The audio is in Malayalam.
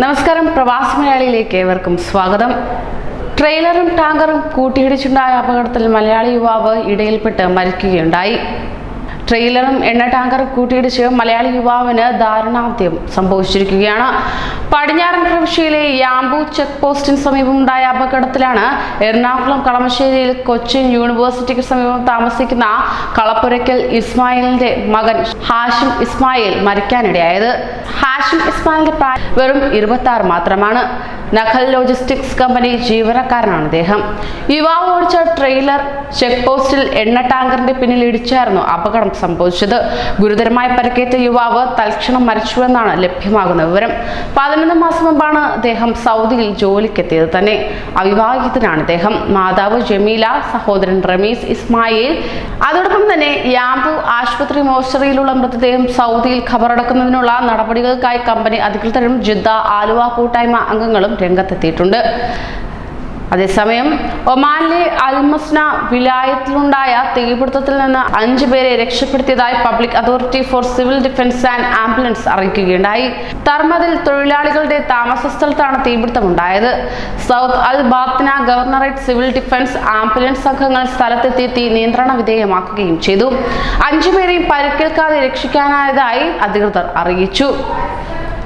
നമസ്കാരം. പ്രവാസി മലയാളിയിലേക്ക് ഏവർക്കും സ്വാഗതം. ട്രെയിലറും ടാങ്കറും കൂട്ടിയിടിച്ചുണ്ടായ അപകടത്തിൽ മലയാളി യുവാവ് ഇടയിൽപ്പെട്ട് മരിക്കുകയുണ്ടായി. ട്രെയിലറും എണ്ണ ടാങ്കറും കൂട്ടിയിടിച്ച് മലയാളി യുവാവിന് ദാരുണാന്ത്യം സംഭവിച്ചിരിക്കുകയാണ്. പടിഞ്ഞാറൻ പ്രവിശ്യയിലെ യാമ്പു ചെക്ക് പോസ്റ്റിന് സമീപമുണ്ടായ അപകടത്തിലാണ് എറണാകുളം കളമശ്ശേരിയിൽ കൊച്ചിൻ യൂണിവേഴ്സിറ്റിക്ക് സമീപം താമസിക്കുന്ന കളപ്പുരയ്ക്കൽ ഇസ്മായിലിന്റെ മകൻ ഹാഷിം ഇസ്മായിൽ മരിക്കാനിടയായത്. ഹാഷിം ഇസ്മായിലിന്റെ പ്രായം വെറും ഇരുപത്തി മാത്രമാണ്. നഖൽ ലോജിസ്റ്റിക്സ് കമ്പനി ജീവനക്കാരനാണ് അദ്ദേഹം യുവാവ് ഓടിച്ച ട്രെയിലർ ചെക്ക് പോസ്റ്റിൽ എണ്ണ ടാങ്കറിന്റെ പിന്നിൽ ഇടിച്ചായിരുന്നു അപകടം സംഭവിച്ചത്. ഗുരുതരമായി പരിക്കേറ്റ യുവാവ് തൽക്ഷണം മരിച്ചുവെന്നാണ് ലഭ്യമാകുന്ന വിവരം. പതിനൊന്ന് മാസം മുമ്പാണ് അദ്ദേഹം സൗദിയിൽ ജോലിക്കെത്തിയത് തന്നെ. അവിവാഹിതനാണ് അദ്ദേഹം മാതാവ് ജമീല സഹോദരൻ റമീസ് ഇസ്മായിൽ. അതോടൊപ്പം തന്നെ യാമ്പു ആശുപത്രി മോർച്ചറിയിലുള്ള മൃതദേഹം സൗദിയിൽ ഖബറടക്കുന്നതിനുള്ള നടപടികൾക്കായി കമ്പനി അധികൃതരും ജിദ്ദ ആലുവ കൂട്ടായ്മ അംഗങ്ങളും രംഗത്തെത്തിയിട്ടുണ്ട്. അതേസമയം ഒമാനിലെ അൽമസ്ന വിലായത്തിലുണ്ടായ തീപിടുത്തത്തിൽ നിന്ന് അഞ്ചു പേരെ രക്ഷപ്പെടുത്തിയതായി public authority for civil defence and ambulance അറിയിക്കുകയുണ്ടായി. തർമ്മതിൽ തൊഴിലാളികളുടെ താമസ സ്ഥലത്താണ് തീപിടുത്തമുണ്ടായത്. South Al Batinah governorate civil defence ambulance സംഘങ്ങൾ സ്ഥലത്തെത്തി തീ നിയന്ത്രണ വിധേയമാക്കുകയും ചെയ്തു. അഞ്ചുപേരെയും പരിക്കേൽക്കാതെ രക്ഷിക്കാനായതായി അധികൃതർ അറിയിച്ചു.